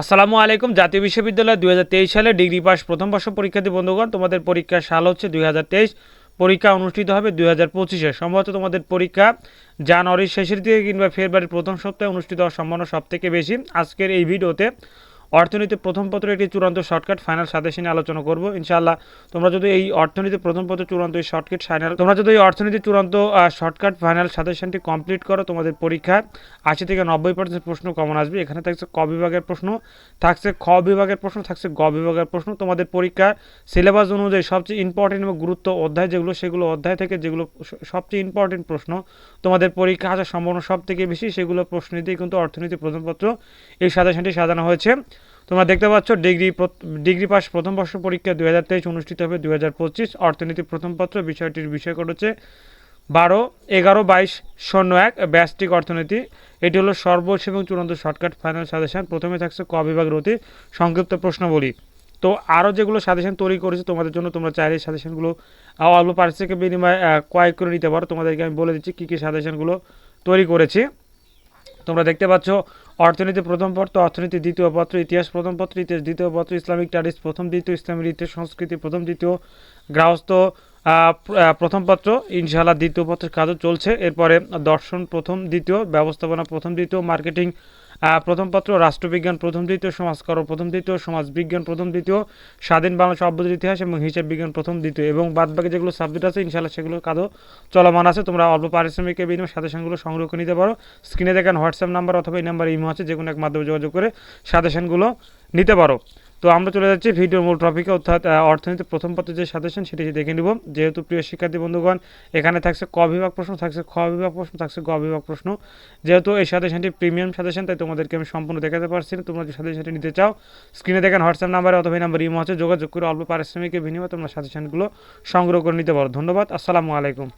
আসসালামু আলাইকুম। জাতীয় বিশ্ববিদ্যালয় দুই হাজার তেইশ সালে ডিগ্রি পাস প্রথম বর্ষ পরীক্ষার্থী বন্ধুগণ, তোমাদের পরীক্ষার সাল হচ্ছে দুই হাজার তেইশ। পরীক্ষা অনুষ্ঠিত হবে দুই হাজার পঁচিশে। সম্ভবত তোমাদের পরীক্ষা জানুয়ারির শেষের দিকে কিংবা ফেব্রুয়ারির প্রথম সপ্তাহে অনুষ্ঠিত হওয়ার সম্ভাবনা সব থেকে বেশি। আজকের এই ভিডিওতে অর্থনীতি প্রথম পত্রের একটি চূড়ান্ত শর্টকাট ফাইনাল সাজেশন নিয়ে আলোচনা করব। ইনশাআল্লাহ, তোমরা যদি এই অর্থনীতি প্রথম পত্র চূড়ান্ত এই শর্টকাট ফাইনাল তোমরা যদি এই অর্থনীতি চূড়ান্ত শর্টকাট ফাইনাল সাজেশনটি কমপ্লিট করো, তোমাদের পরীক্ষায় আশি থেকে নব্বই পার্সেন্ট প্রশ্ন কমন আসবে। এখানে থাকছে ক বিভাগের প্রশ্ন, থাকছে খ বিভাগের প্রশ্ন, থাকছে গ বিভাগের প্রশ্ন। তোমাদের পরীক্ষা সিলেবাস অনুযায়ী সবচেয়ে ইম্পর্টেন্ট এবং গুরুত্ব অধ্যায় যেগুলো, সেগুলো অধ্যায় থেকে যেগুলো সবচেয়ে ইম্পর্টেন্ট প্রশ্ন, তোমাদের পরীক্ষা আসার সম্ভাবনা সব থেকে বেশি, সেগুলো প্রশ্ন দিয়েই কিন্তু অর্থনীতি প্রথমপত্র এই সাজেশনটি সাজানো হয়েছে। তোমরা দেখতে পাচ্ছ, ডিগ্রি ডিগ্রি পাস প্রথম বর্ষ পরীক্ষা দুই হাজার তেইশ অনুষ্ঠিত হবে দুই হাজার পঁচিশ। অর্থনীতি প্রথম পত্র, বিষয়টির বিষয় হচ্ছে বারো, এগারো, বাইশ শূন্য এক ব্যষ্টিক অর্থনীতি। এটি হলো সর্বোচ্চ এবং চূড়ান্ত শর্টকাট ফাইনাল সাজেশন। প্রথমে থাকছে ক বিভাগের অতি সংক্ষিপ্ত প্রশ্নাবলী। তো আরও যেগুলো সাজেশন তৈরি করেছে তোমাদের জন্য, তোমরা চাইলে সাজেশনগুলো অল্প পারিশ্রমিকের বিনিময়ে ক্রয় করে নিতে পারো। তোমাদেরকে আমি বলে দিচ্ছি কী কী সাজেশনগুলো তৈরি করেছি। তোমরা দেখতে পাচ্ছ, অর্থনীতি প্রথম পত্র, অর্থনীতি দ্বিতীয় পত্র, ইতিহাস প্রথম পত্র, ইতিহাস দ্বিতীয় পত্র, ইসলামিক টারিস প্রথম দ্বিতীয় ইসলামিক ইতিহাস সংস্কৃতি প্রথম দ্বিতীয়, গ্রাহস্থ প্রথম পত্র, ইনশাআল্লাহ দ্বিতীয় পত্রের কাজও চলছে। এরপরে দর্শন প্রথম দ্বিতীয়, ব্যবস্থাপনা প্রথম দ্বিতীয়, মার্কেটিং প্রথম পত্র, রাষ্ট্রবিজ্ঞান প্রথম, দ্বিতীয় সমাজকর প্রথম, দ্বিতীয় সমাজবিজ্ঞান প্রথম, দ্বিতীয় স্বাধীন বাংলা শব্দের ইতিহাস এবং হিসাব বিজ্ঞান প্রথম, দ্বিতীয় এবং বাদ বাকি যেগুলো সাবজেক্ট আছে, ইনশাআল্লাহ সেগুলো কাজও চলমান আছে। তোমরা অল্প পারিশ্রমিকের বিনিময়ে সাজেশনগুলো সংগ্রহ করে নিতে পারো। স্ক্রিনে দেখেন হোয়াটসঅ্যাপ নাম্বার অথবা এই নাম্বার ইমো আছে যে কোনো এক মাধ্যমে যোগাযোগ করে সাজেশনগুলো নিতে পারো। তো আমরা চলে যাচ্ছি ভিডিওর মূল টপিকে অর্থাৎ আহ, অর্থনীতির প্রথম পত্র যে সাজেশন সেটি দেখে নিব। যেহেতু প্রিয় শিক্ষার্থী বন্ধুগণ এখানে থাকছে ক বিভাগ প্রশ্ন থাকছে খ বিভাগ প্রশ্ন থাকছে গ বিভাগ প্রশ্ন। যেহেতু এই সাজেশনটি প্রিমিয়াম সাজেশন তাই তোমাদেরকে আমি সম্পূর্ণ দেখাতে পারছি না। তোমরা যে সাজেশনটি নিতে চাও স্ক্রিনে দেখেন হোয়াটসঅ্যাপ নাম্বারে অথবা নাম্বার ইমো আছে যোগাযোগ করে অল্প পারিশ্রমিকের বিনিময়ে তোমরা সাজেশনগুলো সংগ্রহ করে নিতে পারো। ধন্যবাদ আসসালামু আলাইকুম।